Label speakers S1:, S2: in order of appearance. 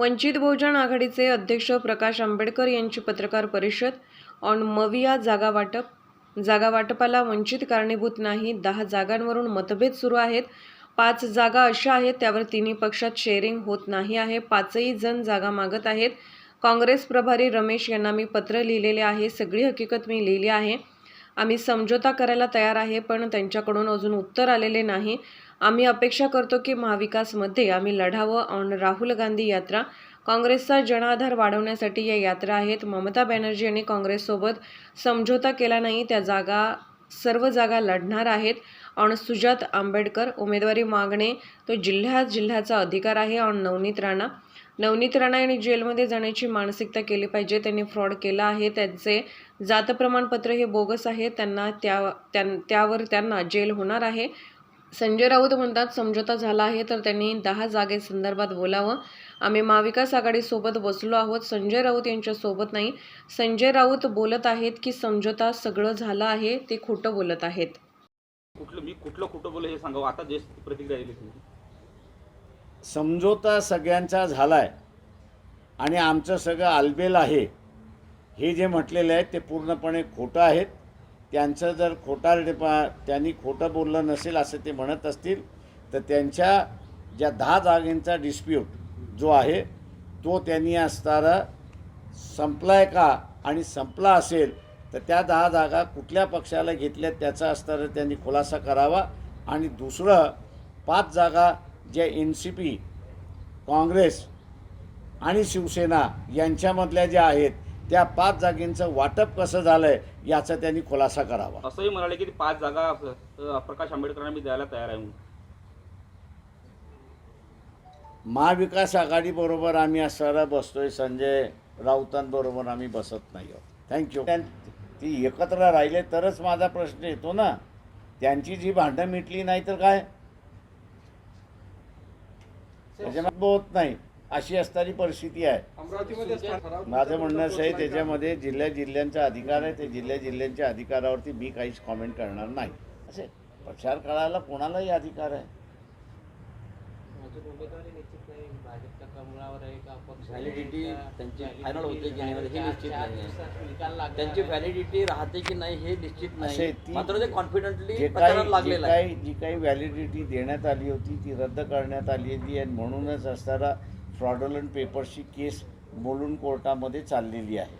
S1: वंचित बहुजन आघाडीचे अध्यक्ष प्रकाश आंबेडकर यांची पत्रकार परिषद ऑन मविया जागा वाटप. जागा वाटपाला वंचित कारणीभूत नाही. दहा जागांवरून मतभेद सुरू आहेत. पाच जागा अशा आहेत त्यावर तिन्ही पक्षात शेअरिंग होत नाही आहे. पाचही जण जागा मागत आहेत. काँग्रेस प्रभारी रमेश यांना मी पत्र लिहिलेले आहे. सगळी हकीकत मी लिहिली आहे. आम्ही समझोता करायला तयार आहे पण त्यांच्याकडून अजून उत्तर आलेले नाही. आम्ही अपेक्षा करतो की महाविकासमध्ये आम्ही लढावं. ऑन राहुल गांधी यात्रा. काँग्रेसचा जनाधार वाढवण्यासाठी या यात्रा आहेत. ममता बॅनर्जी यांनी काँग्रेससोबत समझोता केला नाही. त्या जागा सर्व जागा लढणार आहेत. ऑन सुजात आंबेडकर उमेदवारी मागणे तो जिल्ह्यात जिल्ह्याचा अधिकार आहे. ऑन नवनीत राणा नवनीत राणा यांनी जेलमध्ये जाण्याची मानसिकता केली पाहिजे. त्यांनी फ्रॉड केला आहे. त्यांचे जात प्रमाणपत्र हे बोगस आहे. त्यांना त्या त्यां- त्यावर त्यांना जेल होणार आहे. संजय राऊत म्हणतात समझोता झाला आहे तर त्यांनी दहा जागेसंदर्भात बोलावं. आम्ही महाविकास आघाडीसोबत बसलो आहोत. संजय राऊत यांच्या सोबत नाही. संजय राऊत बोलत आहेत की समझोता सगळं झालं आहे ते खोटं बोलत आहेत.
S2: कुठलं मी कुठलं खोटं बोल हे सांगावं? आता जे प्रतिक्रिया
S3: समझोता सगळ्यांचा झालाय. आणि आमचं सगळं आलबेल आहे. हे जे म्हटलेलं आहे ते पूर्णपणे खोटं आहेत. त्यांचं जर खोटा त्यांनी खोटं बोललं नसेल असं ते म्हणत असतील तर त्यांच्या ज्या दहा जागेंचा डिस्प्यूट जो आहे तो त्यांनी असतारं संपला आहे का आणि संपला असेल तर त्या दहा जागा कुठल्या पक्षाला घेतल्यात त्याचा असताना त्यांनी खुलासा करावा. आणि दुसरं पाच जागा ज्या एन सी पी काँग्रेस आणि शिवसेना यांच्यामधल्या ज्या आहेत त्या पाच जागेंचं वाटप कसं झालं आहे याचा त्यांनी खुलासा करावा.
S2: असंही म्हणाले की पाच जागा प्रकाश आंबेडकरांना मी द्यायला तयार आहे
S3: महाविकास आघाडीबरोबर आम्ही असताना बसतोय संजय राऊतांबरोबर आम्ही बसत नाही आहोत. थँक्यू ती एकत्र राहिले तरच माझा प्रश्न येतो ना? त्यांची जी भांडणं मिटली नाही तर काय? त्याच्यामध्ये होत नाही. अशी असणारी परिस्थिती आहे. माझं म्हणणं असं आहे त्याच्यामध्ये जिल्ह्या जिल्ह्यांचा अधिकार आहे ते जिल्ह्या जिल्ह्यांच्या अधिकारावरती मी काहीच कॉमेंट करणार नाही. असे प्रचार करायला कोणालाही अधिकार आहे?
S4: व्हॅलिडिटी
S5: का?
S4: त्यांची फायनल होते की नाही हे निश्चित नाही त्यांची. व्हॅलिडिटी राहते की नाही हे निश्चित नाही. मात्र ते कॉन्फिडेंटली
S3: जे काही जे
S4: लागलेलं आहे.
S3: काही जी काही व्हॅलिडिटी देण्यात आली होती ती रद्द करण्यात आलेली आहे म्हणूनच असताना फ्रॉडलंट पेपर्सची केस बोलून कोर्टामध्ये चाललेली आहे.